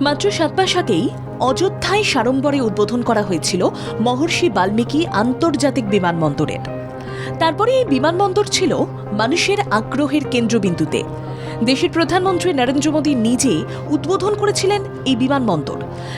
মাত্র সাত মাস আগেই অযোধ্যায় সাড়ম্বরে উদ্বোধন করা হয়েছিল মহর্ষি বাল্মীকি আন্তর্জাতিক বিমানবন্দরের। তারপরে এই বিমানবন্দর ছিল মানুষের আগ্রহের কেন্দ্রবিন্দুতে। দেশের প্রধানমন্ত্রী নরেন্দ্র মোদী নিজে উদ্বোধন করেছিলেন এই বিমানবন্দর।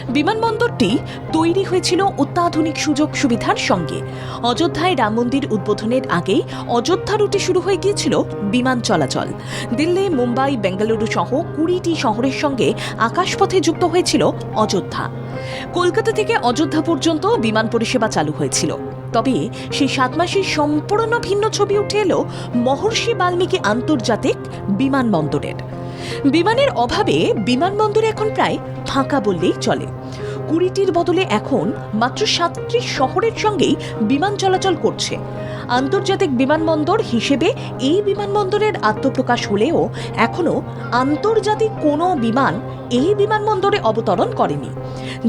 বিমানবন্দরটি তৈরি হয়েছিল অত্যাধুনিক সুযোগ সুবিধার সঙ্গে। অযোধ্যায় রাম মন্দির উদ্বোধনের আগেই অযোধ্যা রুটে শুরু হয়ে গিয়েছিল বিমান চলাচল। দিল্লি, মুম্বাই, বেঙ্গালুরু সহ কুড়িটি শহরের সঙ্গে আকাশপথে যুক্ত হয়েছিল অযোধ্যা। কলকাতা থেকে অযোধ্যা পর্যন্ত বিমান পরিষেবা চালু হয়েছিল। তবে সেই সাত মাসের সম্পূর্ণ ভিন্ন ছবি উঠে এলো মহর্ষি বাল্মীকি আন্তর্জাতিক বিমানবন্দরের। বিমানের অভাবে বিমানবন্দর এখন প্রায় ফাঁকা বললেই চলে। কুড়িটির বদলে এখন মাত্র সাতটি শহরের সঙ্গেই বিমান চলাচল করছে। আন্তর্জাতিক বিমানবন্দর হিসেবে এই বিমানবন্দরের আত্মপ্রকাশ হলেও এখনও আন্তর্জাতিক কোনো বিমান এই বিমানবন্দরে অবতরণ করেনি,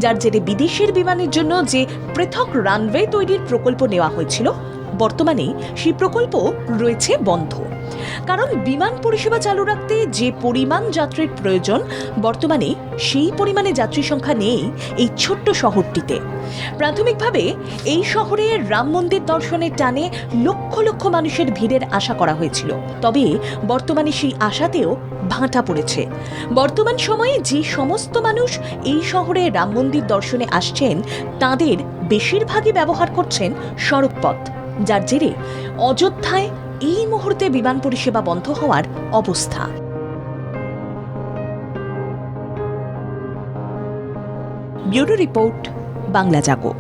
যার জেরে বিদেশের বিমানের জন্য যে পৃথক রানওয়ে তৈরির প্রকল্প নেওয়া হয়েছিল বর্তমানে সেই প্রকল্প রয়েছে বন্ধ। কারণ বিমান পরিষেবা চালু রাখতে যে পরিমাণ যাত্রীর প্রয়োজন, বর্তমানে সেই পরিমাণে যাত্রী সংখ্যা নেই এই ছোট্ট শহরটিতে। প্রাথমিকভাবে এই শহরে রাম মন্দির দর্শনের টানে লক্ষ লক্ষ মানুষের ভিড়ের আশা করা হয়েছিল। তবে বর্তমানে সেই আশাতেও ভাঁটা পড়েছে। বর্তমান সময়ে যে সমস্ত মানুষ এই শহরে রাম মন্দির দর্শনে আসছেন, তাদের বেশিরভাগই ব্যবহার করছেন সড়কপথ। যার জেরে অযোধ্যায় এই মুহূর্তে বিমান পরিষেবা বন্ধ হওয়ার অবস্থা। Bureau report Bangla Jago.